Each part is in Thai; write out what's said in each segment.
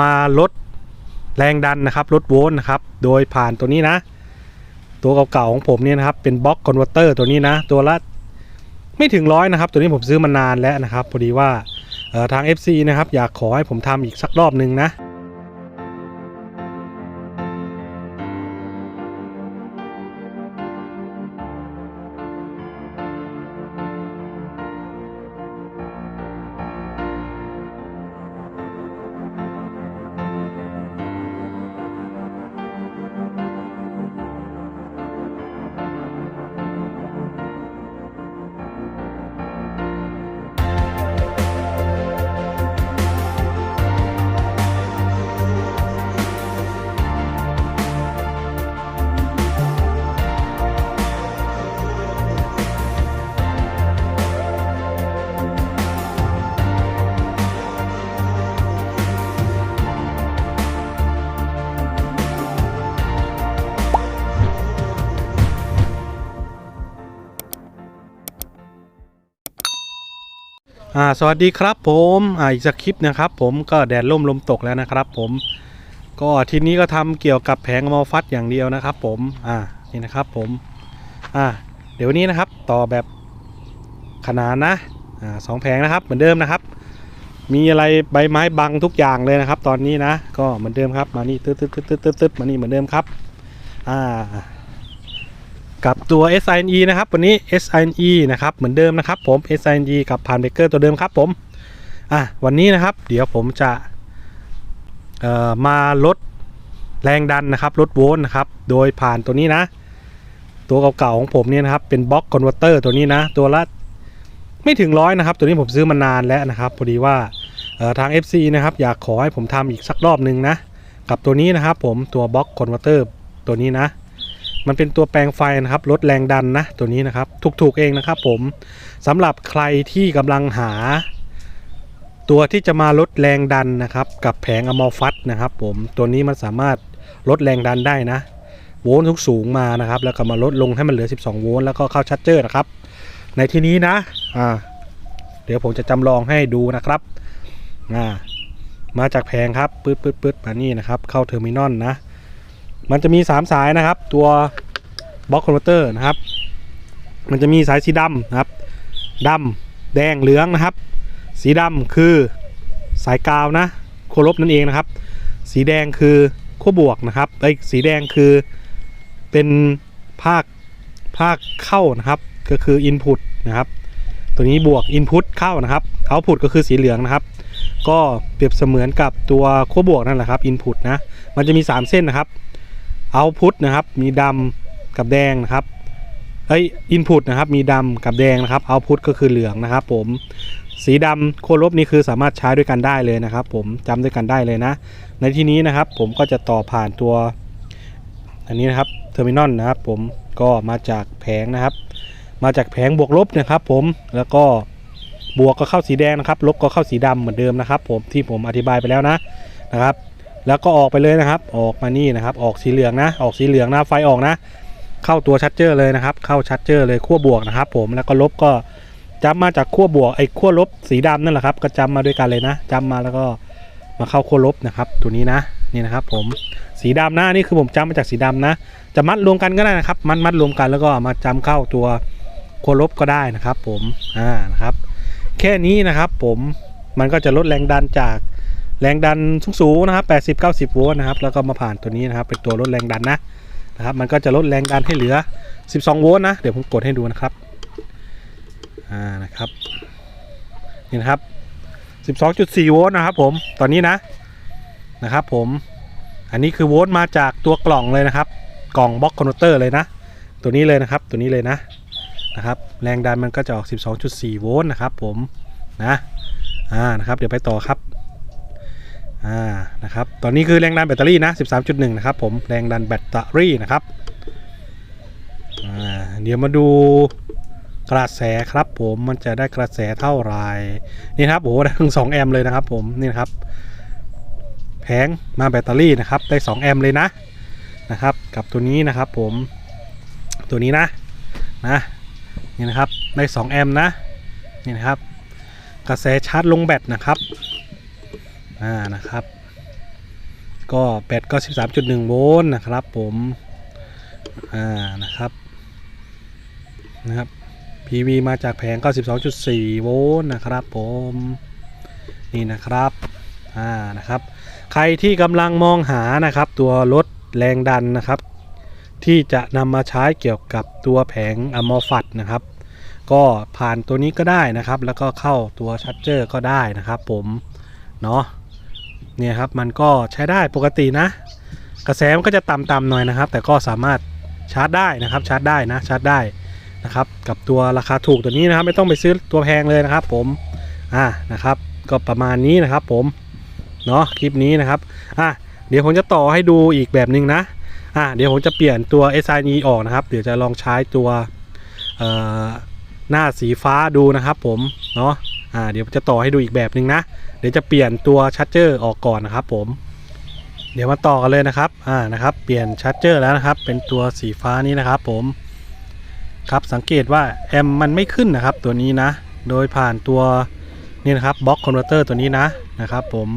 มาลดแรงดันนะครับลดโวลต์นะครับ โดยผ่านตัวนี้นะ ตัวเก่าๆของผมเนี่ยนะครับ เป็นบล็อกคอนเวอร์เตอร์ตัวนี้นะ ตัวละไม่ถึงร้อยนะครับ ตัวนี้ผมซื้อมานานแล้วนะครับ พอดีว่าเอ่อทาง FC นะครับ อยากขอให้ผมทำอีกสักรอบหนึ่งนะ อ่าสวัสดีครับผมอ่าอีกสักคลิปนะครับผมก็แดดล่มลมตกแล้วนะครับผมก็ทีนี้ก็ทำเกี่ยวกับแผงมอฟัดอย่างเดียวนะครับผมอ่านี่นะครับผมอ่าเดี๋ยวนี้นะครับต่อแบบขนานนะอ่าสองแผงนะครับเหมือนเดิมนะครับ มีอะไรใบไม้บังทุกอย่างเลยนะครับ ตอนนี้นะก็เหมือนเดิมครับมานี่ตึ๊ดตึ๊ดตึ๊ดตึ๊ดตึ๊ดตึ๊ดมานี่เหมือนเดิมครับอ่า กับตัว SINE นะครับวันนี้ SINE นะครับเหมือนเดิมนะครับผม SINE กับผ่านเบเกอร์ตัวเดิมครับผมอะวันนี้นะครับเดี๋ยวผมจะมาลดแรงดันนะครับลดโวลต์นะครับโดยผ่านตัวนี้นะ ตัวเก่าๆของผมเนี่ยนะครับเป็นบล็อกคอนเวอร์เตอร์ตัวนี้นะ ตัวละไม่ถึงร้อยนะครับ ตัวนี้ผมซื้อมานานแล้วนะครับพอดีว่าทาง FC นะครับอยากขอให้ผมทำอีกสักรอบหนึ่งนะ กับตัวนี้นะครับผมตัวบล็อกคอนเวอร์เตอร์ตัวนี้นะ มันเป็นตัวแปลงไฟนะครับลดแรงดันนะตัวนี้นะครับ ถูกๆเองนะครับผมสำหรับใครที่กำลังหา ตัวที่จะมาลดแรงดันนะครับ กับแผงอะมอฟัตนะครับผมตัวนี้มันสามารถลดแรงดันได้นะ โวลต์ทุกสูงมานะครับ แล้วก็มาลดลงให้มันเหลือ 12 โวลต์แล้วก็เข้าชัดเจอร์นะครับ ในที่นี้นะอ่าเดี๋ยวผมจะจำลองให้ดูนะครับอ่ามาจากแผงครับปื๊ดปื๊ดปื๊ดมานี่นะครับ เข้าเทอร์มินอลนะ มันจะมี 3 สายนะครับ ตัวบล็อกคอนเวอร์เตอร์นะครับ มันจะมีสายสีดำนะครับดำแดงเหลืองนะครับ สีดำคือสายกาวนะขั้วลบนั่นเองนะครับ สีแดงคือขั้วบวกนะครับไอ้สีแดงคือเป็นภาคภาคเข้านะครับ ก็คือ Input นะครับ ตัวนี้บวก Input เข้านะครับ Output ก็คือสีเหลืองนะครับ ก็เปรียบเสมือนกับตัวขั้วบวกนั่นแหละครับ Input นะมันจะมี 3 เส้นนะครับ เอาพุตนะครับมีดำกับแดงนะครับเอ้ยอินพุตนะครับมีดำกับแดงนะครับเอาพุตก็คือเหลืองนะครับ ผมสีดำโคลบนี่คือสามารถใช้ด้วยกันได้เลยนะครับ ผมจำด้วยกันได้เลยนะ ในที่นี้นะครับ ผมก็จะต่อผ่านตัว อันนี้นะครับเทอร์มินอลนะครับ ผมก็มาจากแผงนะครับ มาจากแผงบวกลบนะครับ ผมแล้วก็บวกก็เข้าสีแดงนะครับ ลบก็เข้าสีดำเหมือนเดิมนะครับ ผมที่ผมอธิบายไปแล้วนะนะครับ แล้วก็ออกไปเลยนะครับ ออกมานี่นะครับ ออกสีเหลืองนะ ออกสีเหลืองนะไฟออกนะ เข้าตัวชัดเจอร์เลยนะครับ เข้าชัดเจอร์เลยขั้วบวกนะครับ ผมแล้วก็ลบก็จำมาจากขั้วบวกไอ้ขั้วลบสีดำนั่นแหละครับ ก็จำมาด้วยกันเลยนะจำมาแล้วก็มาเข้าขั้วลบนะครับ ตัวนี้นะนี่นะครับ ผมสีดำนะนี่คือผมจำมาจากสีดำนะ จะมัดรวมกันก็ได้นะครับ มัดมัดรวมกันแล้วก็มาจำเข้าตัวขั้วลบก็ได้นะครับ ผมอ่านะครับ แค่นี้นะครับ ผมมันก็จะลดแรงดันจาก แรงดันสูงๆนะครับ 80 90 โวลต์นะครับ แล้วก็มาผ่านตัวนี้นะครับ เป็นตัวลดแรงดันนะนะครับ มันก็จะลดแรงดันให้เหลือ 12 โวลต์นะ เดี๋ยวผมกดให้ดูนะครับ อ่า นะครับ นี่นะครับ 12.4 โวลต์นะครับผม ตอนนี้นะ นะครับผม อันนี้คือโวลต์มาจากตัวกล่องเลยนะครับ กล่องบล็อกคอนเวอร์เตอร์เลยนะ ตัวนี้เลยนะครับ ตัวนี้เลยนะ นะครับ แรงดันมันก็จะออก 12.4 โวลต์นะครับผม นะ อ่า นะครับ เดี๋ยวไปต่อครับ อ่านะครับตอนนี้คือแรงดันแบตเตอรี่นะ13.1นะครับผมแรงดันแบตเตอรี่นะครับอ่าเดี๋ยวมาดูกระแสครับผมมันจะได้กระแสเท่าไหร่นี่ครับโอ้ได้ถึง 2 แอมป์เลยนะครับผมนี่นะครับแผงมาแบตเตอรี่นะครับได้ 2 แอมป์เลยนะนะครับกับตัวนี้นะครับผมตัวนี้นะนะนี่นะครับได้ 2 แอมป์นะนี่นะครับกระแสชาร์จลงแบตนะครับ อ่านะครับ ก็แบตก็13.1โวลต์นะครับผมอ่านะครับนะครับ PV มาจากแผง92.4โวลต์นะครับผมนี่นะครับอ่านะครับ ใครที่กำลังมองหานะครับ ตัวรถแรงดันนะครับ ที่จะนำมาใช้เกี่ยวกับตัวแผงอมอฟัดนะครับ ก็ผ่านตัวนี้ก็ได้นะครับ แล้วก็เข้าตัวชัดเจอร์ก็ได้นะครับผม เนาะ เนี่ยครับมันก็ใช้ได้ปกตินะ กระแสมันก็จะต่ำๆหน่อยนะครับ แต่ก็สามารถชาร์จได้นะครับชาร์จได้นะชาร์จได้นะครับกับตัวราคาถูกตัวนี้นะครับ ไม่ต้องไปซื้อตัวแพงเลยนะครับ ผมอ่านะครับ ก็ประมาณนี้นะครับ ผมเนาะคลิปนี้นะครับอะเดี๋ยวผมจะต่อให้ดูอีกแบบหนึ่งนะอะเดี๋ยวผมจะเปลี่ยนตัว s i e ออกนะครับ เดี๋ยวจะลองใช้ตัวหน้าสีฟ้าดูนะครับ ผมเนาะ อ่าเดี๋ยวจะต่อให้ดูอีกแบบหนึ่งนะ เดี๋ยวจะเปลี่ยนตัวชาร์จเจอร์ออกก่อนนะครับผม เดี๋ยวมาต่อกันเลยนะครับอ่านะครับเปลี่ยนชาร์จเจอร์แล้วนะครับ เป็นตัวสีฟ้านี้นะครับผมครับสังเกตว่าแอมมันไม่ขึ้นนะครับตัวนี้นะ โดยผ่านตัวนี่นะครับบล็อกคอนเวอร์เตอร์ตัวนี้นะนะครับผม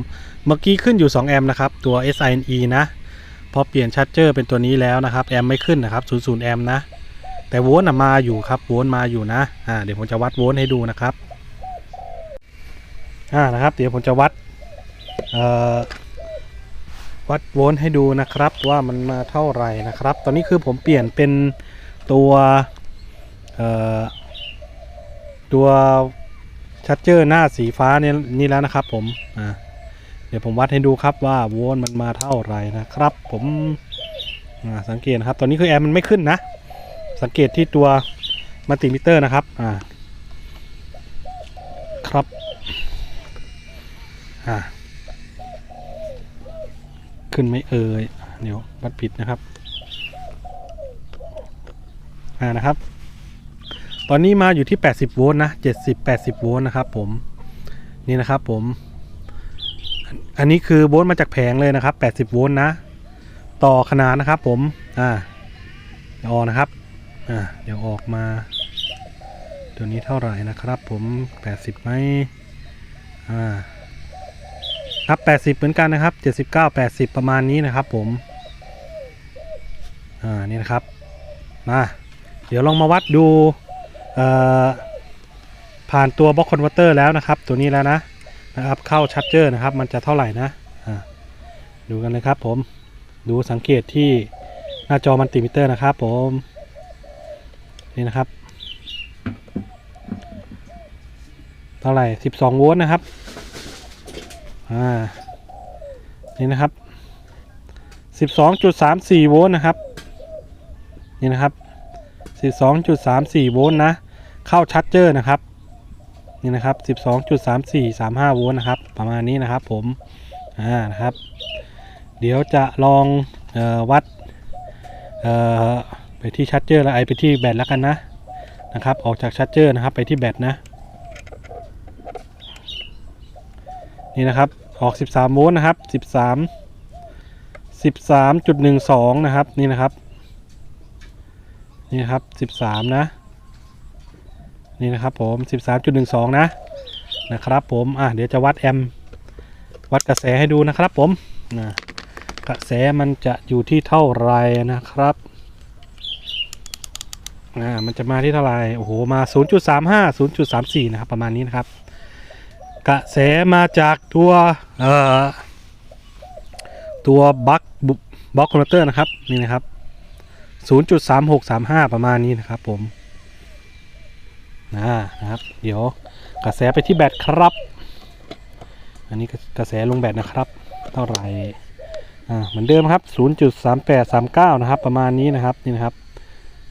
เมื่อกี้ขึ้นอยู่ 2 แอมป์นะครับ ตัว SINE นะ พอเปลี่ยนชาร์จเจอร์เป็นตัวนี้แล้วนะครับ แอมป์ไม่ขึ้นนะครับ 00 แอมป์นะ แต่โวลต์น่ะมาอยู่ครับ โวลต์มาอยู่นะ อ่า เดี๋ยวผมจะวัดโวลต์ให้ดูนะครับ อ่านะครับ เดี๋ยวผมจะวัดวัดโวลต์ให้ดูนะครับว่ามันมาเท่าไหร่นะครับ ตอนนี้คือผมเปลี่ยนเป็นตัวตัวชัดเจอร์หน้าสีฟ้านี่นี่แล้วนะครับผมอ่าเดี๋ยวผมวัดให้ดูครับว่าโวลต์มันมาเท่าไหร่นะครับ ผมสังเกตนะครับ ตอนนี้คือแอร์มันไม่ขึ้นนะ สังเกตที่ตัวมัลติมิเตอร์นะครับอ่าครับ อ่า ขึ้นไม่เอ่ยเดี๋ยววัดผิดนะครับ อ่านะครับ ตอนนี้มาอยู่ที่ 80 โวลต์นะ 70 80 โวลต์นะครับผมนี่นะครับผม อันนี้คือโวลต์มาจากแผงเลยนะครับ 80 โวลต์นะ ต่อขนาดนะครับผม อ่าเดี๋ยวออกนะครับ อ่า เดี๋ยวออกมา ตัวนี้เท่าไหร่นะครับผม 80ไหมอ่า ครับ80 เหมือนกันนะครับ 79 80 ประมาณนี้นะครับผม อ่า นี่นะครับ มา เดี๋ยวลองมาวัดดู เอ่อ ผ่านตัวบล็อกคอนเวอร์เตอร์แล้วนะครับ ตัวนี้แล้วนะ นะครับ เข้าชัดเจอร์นะครับ มันจะเท่าไหร่นะ อ่า ดูกันเลยครับผม ดูสังเกตที่หน้าจอมัลติมิเตอร์นะครับผม นี่นะครับ เท่าไหร่ 12 โวลต์นะครับ อ่า นี่นะครับ 12.34 โวลต์นะครับ นี่นะครับ 12.34 โวลต์นะ เข้าชัดเจอร์นะครับ นี่นะครับ 12.3435 โวลต์นะครับ ประมาณนี้นะครับผม อ่า นะครับ เดี๋ยวจะลองออวัดไปที่ชัดเจอร์แล้วไอไปที่แบตแล้วกันนะนะครับ ออกจากชัดเจอร์นะครับไปที่แบตนะ นี่นะครับ ออก 13 โวลต์นะครับ 13 13.12 นะครับ นี่นะครับ นี่นะครับ 13 นะ นี่นะครับผม 13.12 นะ นะครับผม อะ เดี๋ยวจะวัดแอมป์วัดกระแสให้ดูนะครับผมนะกระแสมันจะอยู่ที่เท่าไรนะครับอ่ามันจะมาที่เท่าไรโอ้โห มา 0.35 0.34 นะครับ ประมาณนี้นะครับ กระแสมาจากตัวเอ่อตัวบัคบล็อกคอนเวเตอร์นะครับนี่นะครับ 0.3635 ประมาณนี้นะครับผมนะนะครับ เดี๋ยวกระแสไปที่แบตครับ อันนี้กระแสลงแบตนะครับ เท่าไหร่อ่าเหมือนเดิมครับ 0.3839 นะครับ ประมาณนี้นะครับนี่นะครับ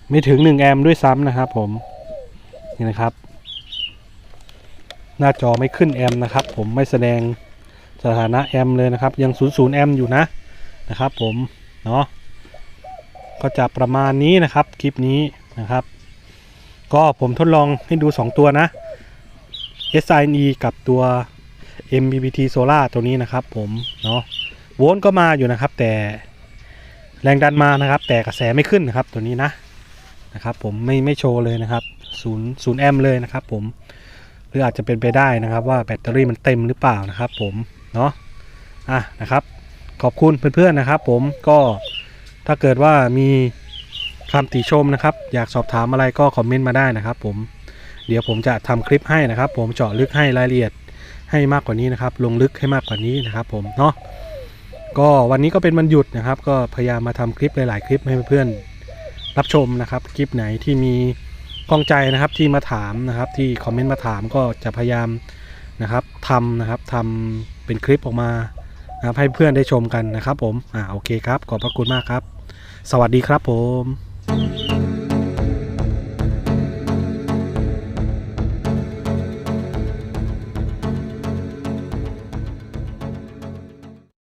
ไม่ถึง 1 แอมป์ด้วยซ้ำนะครับผมนี่นะครับ หน้าจอไม่ขึ้นแอมนะครับ ผมไม่แสดงสถานะแอมเลยนะครับ ยัง 00แอมอยู่นะนะครับ ผมเนาะก็จะประมาณนี้นะครับคลิปนี้นะครับ ก็ผมทดลองให้ดู 2 ตัวนะ SINE กับตัว MBBT Solar ตัวนี้นะครับผมเนาะโวลต์ก็มาอยู่นะครับ แต่แรงดันมานะครับ แต่กระแสไม่ขึ้นนะครับตัวนี้นะนะครับ ผมไม่ไม่โชว์เลยนะครับ0 0แอมเลยนะครับ ผม รืออาจจะเป็นไปได้นะครับ ว่าแบตเตอรี่มันเต็มหรือเปล่านะครับ ผมเนาะอะนะครับ ขอบคุณเพื่อนๆนะครับ ผมก็ถ้าเกิดว่ามีคำติชมนะครับ อยากสอบถามอะไรก็คอมเมนต์มาได้นะครับ ผมเดี๋ยวผมจะทำคลิปให้นะครับ ผมเจาะลึกให้รายละเอียดให้มากกว่านี้นะครับ ลงลึกให้มากกว่านี้นะครับ ผมเนาะก็วันนี้ก็เป็นวันหยุดนะครับ ก็พยายามมาทำคลิปหลาย ๆ คลิปให้เพื่อนๆรับชมนะครับ คลิปไหนที่มี ข้องใจนะครับที่มาถามนะครับที่คอมเมนต์มาถามก็จะพยายามนะครับทำนะครับทำเป็นคลิปออกมานะครับให้เพื่อนได้ชมกันนะครับผมอ่าโอเคครับ ขอบพระคุณมากครับ สวัสดีครับผม